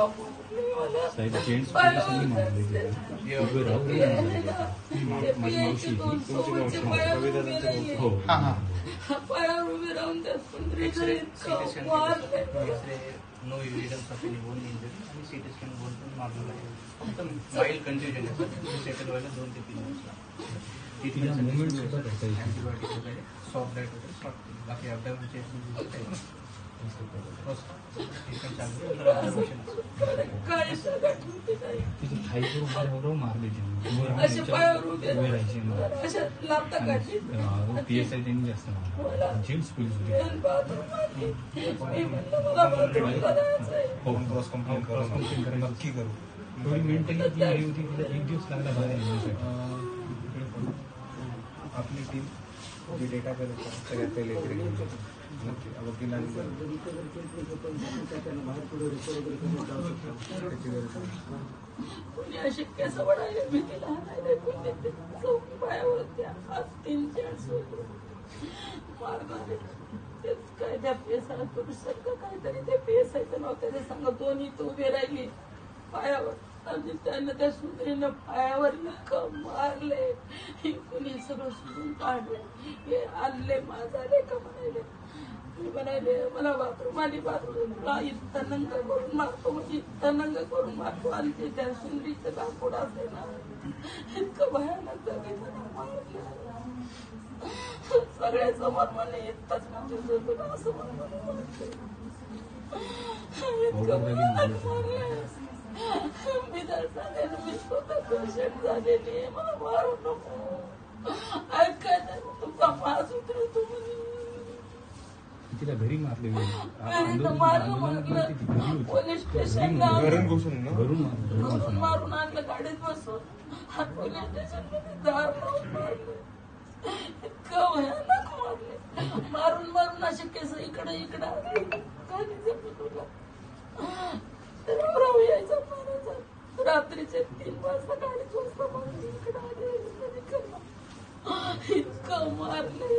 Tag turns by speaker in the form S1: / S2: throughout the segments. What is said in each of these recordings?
S1: साहेब gents पोलिसांनी मारले तिला उभे राहून नाही मारले तिला.
S2: ते
S1: माझी मावशी
S2: दोन
S1: ही
S2: पायावर उभे नाहीये.
S1: हो
S2: पायावर उभे राहून त्यात पण
S3: X-ray,
S2: इतका मारले
S3: no evidence of any bone injury आणि CT scan bone पण नॉर्मल आहे फक्त माइल्ड कंफ्युजन आहे सेटल व्हायला दोन ते तीन दिवस लागतात
S1: नाही.
S3: सॉफ्ट डाएट वगैरे. बाकी अपडाऊनचे
S2: काही सगळं ठेवते नाही.
S1: तिची थाई करून बरोबर मारले त्यांनी जेंट्स पोलीस होते क्रॉस कंप्लेंट क्रॉस कंप्लेंट करायला नक्की करू थोडी मेंटली ती होती तिला एक दिवस लागला बाहेर येण्यासाठी
S4: आपली टीम जी डेटा कलेक्ट सगळ्यात पहिले इकडे घेऊन
S2: कोणी अशी केस वडायला भीती लहान कोणी चौकी पायावर आज तीन चार सोडले मारणारे तेच काय त्या पेसा पुरुषांचं काहीतरी ते पेसायचं नाव त्याच्या संग दोन्ही तू उभी राहिली पायावर आणि त्यानं त्या सुंदरीनं पायावर इतकं मारले कोणी सगळं सोडून काढले हे आले माझाले का म्हणाले मी म्हणाले मला बाथरूम आली बाथरूम इतका नंग करून मारतो म्हणजे इतका नंग करून मारतो आणि ते त्या सुंदरीचं कापड असते ना इतकं भयानक सगळ्या समोर मला इतकंच म्हणजे असं मला मला इतकं भयानक मारलंय. मी तर सांगेन मी स्वतः पेशंट झालेली मला मारू नको ऐकाय नाही तुमचा मास उतरवतो म्हणे
S1: तिला घरी मारले
S2: घरी तर मारलं
S1: आंदोलनात ती घरी
S2: मारलं
S1: होती.
S2: पोलीस स्टेशनला.
S4: घरून घुसून ना
S1: घरून मारलं घरून
S2: घरून
S1: बसून मारलं.
S2: मारून आणलं गाडीत बसून. आणि पोलीस स्टेशन मध्ये दार लावून मारले. इतकं भयानक मारले. मारून मारून असे केस इकडे इकडे आले. काही जमलं तुला तर राव यायचा मारायचा. रात्रीचे तीन वाजता गाडीत वाजता मारून इकडे आले इकडे. इतकं मारले.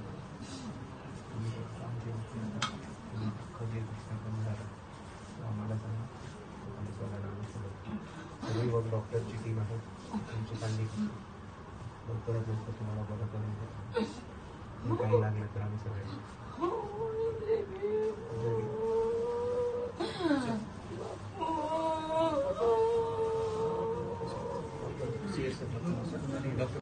S4: मी व डॉक्टर ची टीम आहे तुमची कांडी लवकरात लवकर तुम्हाला बरं करून देतो काही लागलं तर आम्ही सगळे सिरियस